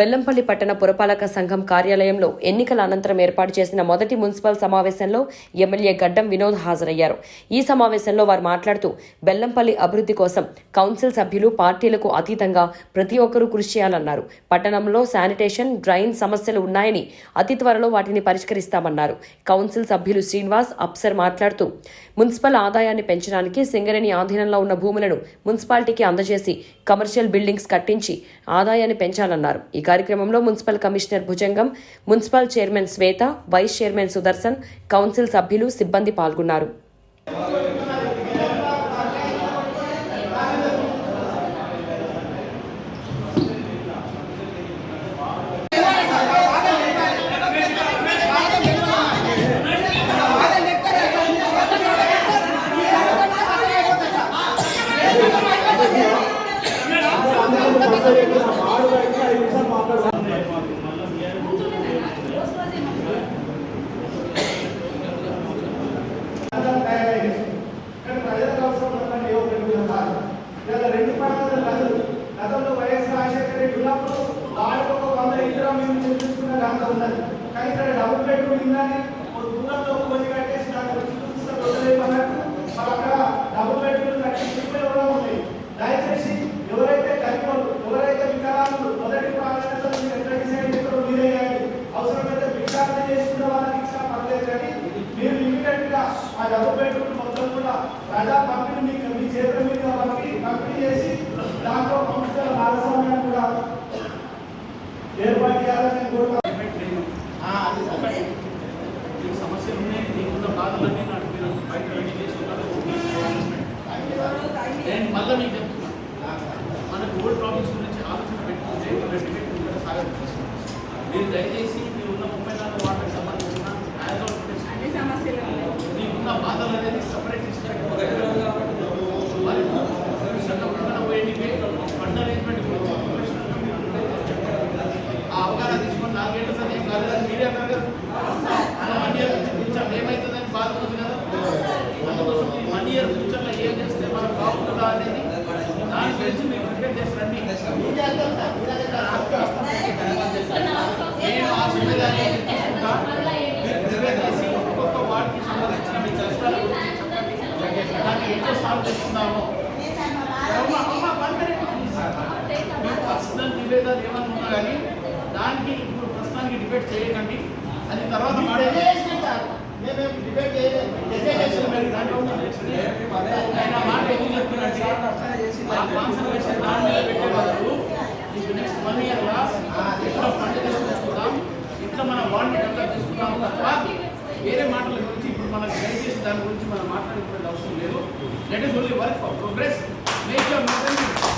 బెల్లంపల్లి పట్టణ పురపాలక సంఘం కార్యాలయంలో ఎన్నికల అనంతరం ఏర్పాటు చేసిన మొదటి మున్సిపల్ సమావేశంలో ఎమ్మెల్యే గడ్డం వినోద్ హాజరయ్యారు. ఈ సమావేశంలో వారు మాట్లాడుతూ బెల్లంపల్లి అభివృద్ధి కోసం కౌన్సిల్ సభ్యులు పార్టీలకు అతీతంగా ప్రతి ఒక్కరూ కృషి చేయాలన్నారు. పట్టణంలో శానిటేషన్ డ్రైన్ సమస్యలు ఉన్నాయని అతి త్వరలో వాటిని పరిష్కరిస్తామన్నారు. కౌన్సిల్ సభ్యులు శ్రీనివాస్ అప్సర్ మాట్లాడుతూ మున్సిపల్ ఆదాయాన్ని పెంచడానికి సింగరేణి ఆధీనంలో ఉన్న భూములను మున్సిపాలిటీకి అందజేసి కమర్షియల్ బిల్డింగ్స్ కట్టించి ఆదాయాన్ని పెంచాలన్నారు. ఇక కార్యక్రమంలో municipal commissioner Bhujangam municipal chairman Swetha vice chairman Sudarshan council సభ్యులు సిబ్బంది పాల్గొన్నారు కానీ ప్రజలకు అవసరం ఉన్నటువంటి ఏ ఒక్కరి కూడా కాదు. ఇవాళ రెండు పడగలు కాదు. గతంలో వైఎస్ రాజశేఖర రెడ్డి ఉన్నప్పుడు దాడికి ఒక వంద ఇతర మేము చూపించుకున్న ఘనత ఉన్నది. కానీ ఇక్కడ డబుల్ బెడ్రూమ్ ఉందని ఒక దూరంలో కొన్ని కట్టేసి దాన్ని వచ్చి చూస్తే వదిలేయమన్నట్టు మరి అక్కడ డబుల్ బెడ్రూమ్ కట్టి చిక్కులు కూడా ఉన్నాయి. దయచేసి ఎవరైతే గరీబులు, ఎవరైతే వికలాంగులు మొదటి ప్రాధాన్యత మీరు ఎట్లా డిసైడ్ చేస్తారో మీరే చేయండి. అవసరమైతే విచారణ చేసుకున్న వాళ్ళకి ఇచ్చినా పర్లేదు కానీ మీరు ఇమీడియట్గా ఆ డబుల్ బెడ్రూమ్ మొత్తం కూడా ప్రజా పంపిణీ మీకు మీ చేతుల మీద చేసి దాంట్లో సంస్థల భాగస్వామ్యాన్ని కూడా ఏర్పాటు చేయాలని నేను కోరుతున్నాను. ఈ సమస్యలు ఉన్నాయి నీకున్న బాధలన్నీ నాకు మీరు బయట రెడీ చేసుకున్నారు నేను మళ్ళీ మీకు చెప్తున్నా. మనకు ఓల్డ్ ప్రాబ్లమ్స్ గురించి ఆలోచన పెట్టుకుంటే సాగదు. మీరు దయచేసి డిబేట్ చేయకండి అది తర్వాత నెక్స్ట్ వన్ ఇయర్ ఎట్లా ఫండ్ ఇట్లా మన బాండ్ డెవలప్ చేసుకుందాం తప్ప వేరే మాటల గురించి ఇప్పుడు మనకు దయచేసి దాని గురించి మనం మాట్లాడుకునే అవసరం లేదు let is only work for progress make your